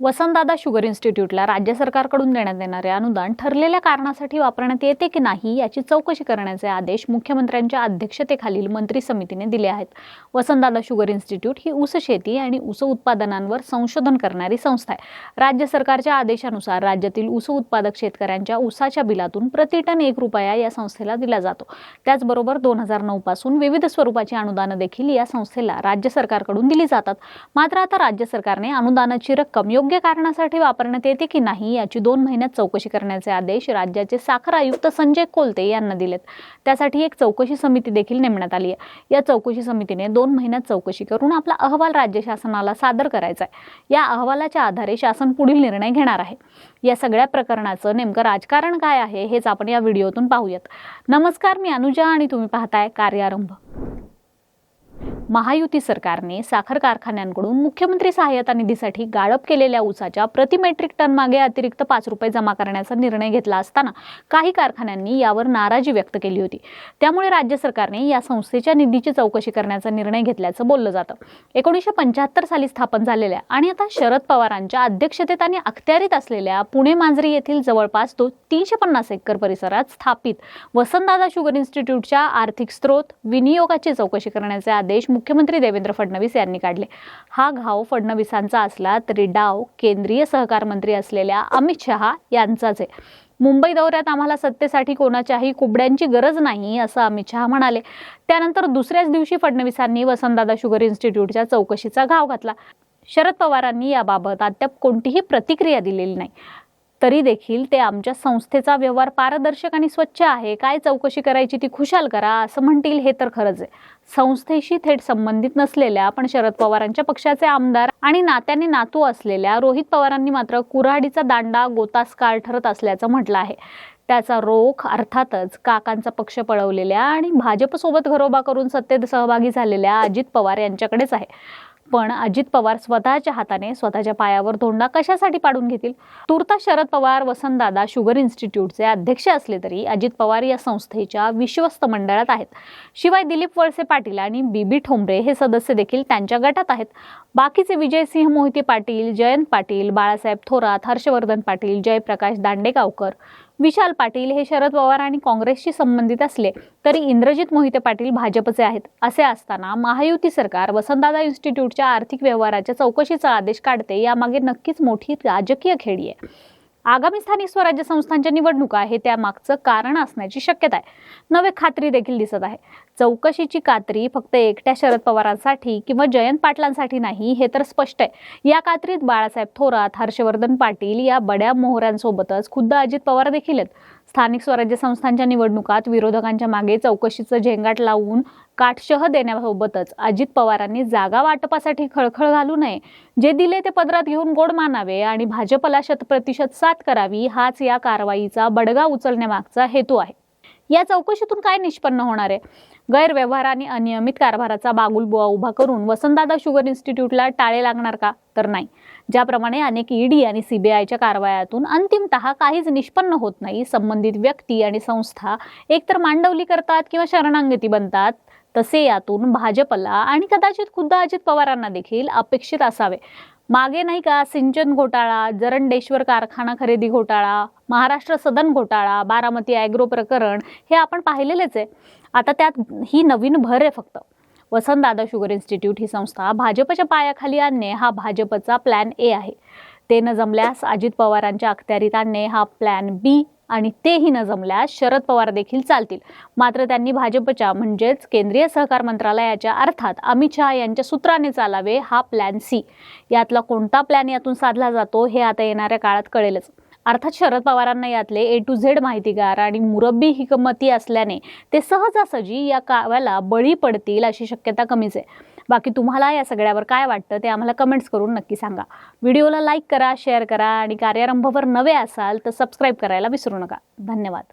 Vasantdada sugar इन्स्टिट्यूटला राज्य सरकारकडून देण्यात येणारे अनुदान ठरलेल्या कारणासाठी वापरण्यात येते की नाही याची चौकशी करण्याचे आदेश मुख्यमंत्र्यांच्या अध्यक्षतेखालील मंत्री समितीने दिले आहेत. वसंतदादा शुगर इन्स्टिट्यूट ही ऊस शेती आणि ऊस उत्पादनांवर संशोधन करणारी संस्था आहे. राज्य सरकारच्या आदेशानुसार राज्यातील ऊस उत्पादक शेतकऱ्यांच्या ऊसाच्या बिलातून प्रतिटन एक रुपया या संस्थेला दिला जातो. त्याचबरोबर दोन हजार नऊ पासून विविध स्वरूपाची अनुदानं देखील या संस्थेला राज्य सरकारकडून दिली जातात. मात्र आता राज्य सरकारने अनुदानाची रक्कम योग्य कारणासाठी वापरण्यात येते की नाही याची दोन महिन्यात चौकशी करण्याचे आदेश राज्याचे साखर आयुक्त संजय कोलते यांना दिलेत. त्यासाठी एक चौकशी समिती देखील नेमण्यात आली आहे. या चौकशी समितीने दोन महिन्यात चौकशी करून आपला अहवाल राज्य शासनाला सादर करायचा आहे. या अहवालाच्या आधारे शासन पुढील निर्णय घेणार आहे. या सगळ्या प्रकरणाचं नेमकं राजकारण काय आहे हेच आपण या व्हिडिओतून पाहूयात. नमस्कार मी अनुजा आणि तुम्ही पाहताय कार्यारंभ. महायुती सरकारने साखर कारखान्यांकडून मुख्यमंत्री सहाय्यता निधीसाठी गाळप केलेल्या ऊसाच्या प्रति मेट्रिक टन मागे अतिरिक्त पाच रुपये जमा करण्याचा निर्णय घेतला असताना काही कारखान्यांनी यावर नाराजी व्यक्त केली होती. त्यामुळे राज्य सरकारने या संस्थेच्या निधीची चौकशी करण्याचा निर्णय घेतल्याचं बोललं जातं. एकोणीसशे पंच्याहत्तर साली स्थापन झालेल्या आणि आता शरद पवारांच्या अध्यक्षतेत आणि अखत्यारीत असलेल्या पुणे मांजरी येथील जवळपास तो तीनशे पन्नास एकर परिसरात स्थापित वसंतदादा शुगर इन्स्टिट्यूटच्या आर्थिक स्रोत विनियोगाची चौकशी करण्याचे आदेश मुख्यमंत्री देवेंद्र फडणवीस यांनी काढले. हा घाव फडणवीसांचा असला तरी डाव केंद्रीय सहकार मंत्री असलेल्या अमित शहा यांचाच आहे. मुंबई दौऱ्यात आम्हाला सत्तेसाठी कोणाच्याही कुबड्यांची गरज नाही असं अमित शहा म्हणाले. त्यानंतर दुसऱ्याच दिवशी फडणवीसांनी वसंतदादा शुगर इन्स्टिट्यूटच्या चौकशीचा घाव घातला. शरद पवारांनी याबाबत अद्याप कोणतीही प्रतिक्रिया दिलेली नाही. तरी देखील ते आमच्या संस्थेचा व्यवहार पारदर्शक आणि स्वच्छ आहे. काय चौकशी करायची ती खुशाल करा असं म्हणतील हे तर खरंच आहे. संस्थेशी थेट संबंधित नसलेल्या पण शरद पवारांच्या पक्षाचे आमदार आणि नात्याने नातू असलेल्या रोहित पवारांनी मात्र कुऱ्हाडीचा दांडा गोतास्कार ठरत असल्याचं म्हटलं आहे. त्याचा रोख अर्थातच काकांचा पक्ष पळवलेल्या आणि भाजपसोबत घरोबा करून सत्तेत सहभागी झालेल्या अजित पवार यांच्याकडेच आहे. पण अजित पवार स्वतःच्या हाताने स्वतःच्या पायावर धोंडा कशासाठी पाडून घेतील? तुर्ता शरद पवार वसंतदादा शुगर इन्स्टिट्यूटचे अध्यक्ष असले तरी अजित पवार या संस्थेच्या विश्वस्त मंडळात आहेत. शिवाय दिलीप वळसे पाटील आणि बीबी ठोंबरे हे सदस्य देखील त्यांच्या गटात आहेत. बाकीचे विजयसिंह मोहिते पाटील जयंत पाटील बाळासाहेब थोरात हर्षवर्धन पाटील जयप्रकाश दांडेगावकर विशाल पाटील हे शरद पवार आणि काँग्रेसशी संबंधित असले तरी इंद्रजित मोहिते पाटील भाजपचे आहेत. असे असताना महायुती सरकार वसंतदादा इन्स्टिट्यूटच्या आर्थिक व्यवहाराच्या चौकशीचा आदेश काढते यामागे नक्कीच मोठी राजकीय खेळी आहे. आगामी स्थानिक स्वराज्य संस्थांच्या निवडणुका हे त्यामागचं कारण असण्याची शक्यता आहे. नवे खात्री देखील दिसत आहे. चौकशीची कात्री फक्त एकट्या शरद पवारांसाठी किंवा जयंत पाटलांसाठी नाही हे तर स्पष्ट आहे. या कात्रीत बाळासाहेब थोरात हर्षवर्धन पाटील या बड्या मोहऱ्यांसोबतच खुद्द अजित पवार देखील आहेत. स्थानिक स्वराज्य संस्थांच्या निवडणुकात विरोधकांच्या मागे चौकशीचं झेंगाट लावून काटशह देण्यासोबतच अजित पवारांनी जागा वाटपासाठी खळखळ घालू नये. जे दिले ते पदरात घेऊन गोड मानावे आणि भाजपला शतप्रतिशत साथ करावी हाच या कारवाईचा बडगा उचलण्यामागचा हेतू आहे. या चौकशीतून काय निष्पन्न होणार आहे? गैरव्यवहार आणि अनियमित कारभाराचा बागुलबुवा उभा करून वसंतदादा शुगर इन्स्टिट्यूटला टाळे लागणार का? तर नाही. ज्याप्रमाणे अनेक ईडी आणि सीबीआयच्या कारवायातून अंतिमतः काहीच निष्पन्न होत नाही. संबंधित व्यक्ती आणि संस्था एकतर मांडवली करतात किंवा शरणांगती बनतात तसे यातून भाजपला आणि कदाचित खुद्द अजित पवारांना देखील अपेक्षित असावे. मागे नाही का सिंचन घोटाळा जरंडेश्वर कारखाना खरेदी घोटाळा महाराष्ट्र सदन घोटाळा बारामती ॲग्रो प्रकरण हे आपण पाहिलेलेच आहे. आता त्यात ही नवीन भर आहे फक्त. वसंतदादा शुगर इन्स्टिट्यूट ही संस्था भाजपच्या पायाखाली आणणे हा भाजपचा प्लॅन ए आहे. ते न जमल्यास अजित पवारांच्या अखत्यारीत आणणे हा प्लॅन बी आणि तेही न जमल्यास शरद पवार देखील चालतील. मात्र त्यांनी भाजपच्या म्हणजेच केंद्रीय सहकार मंत्रालयाच्या अर्थात अमित शहा यांच्या सूत्राने चालावे हा प्लॅन सी यातला कोणता प्लॅन यातून साधला जातो हे आता येणाऱ्या काळात कळेलच. अर्थात शरद पवारांना यातले ए टू झेड माहितीगार आणि मुरब्बी हिकमती असल्याने ते सहजासहजी या काव्याला बळी पडतील अशी शक्यता कमीच आहे. बाकी तुम्हाला या सगळ्यावर काय वाटतं ते आम्हाला कमेंट्स करून नक्की सांगा. व्हिडिओला लाईक करा शेअर करा आणि कार्यारंभावर नवे असाल तर सबस्क्राईब करायला विसरू नका. धन्यवाद.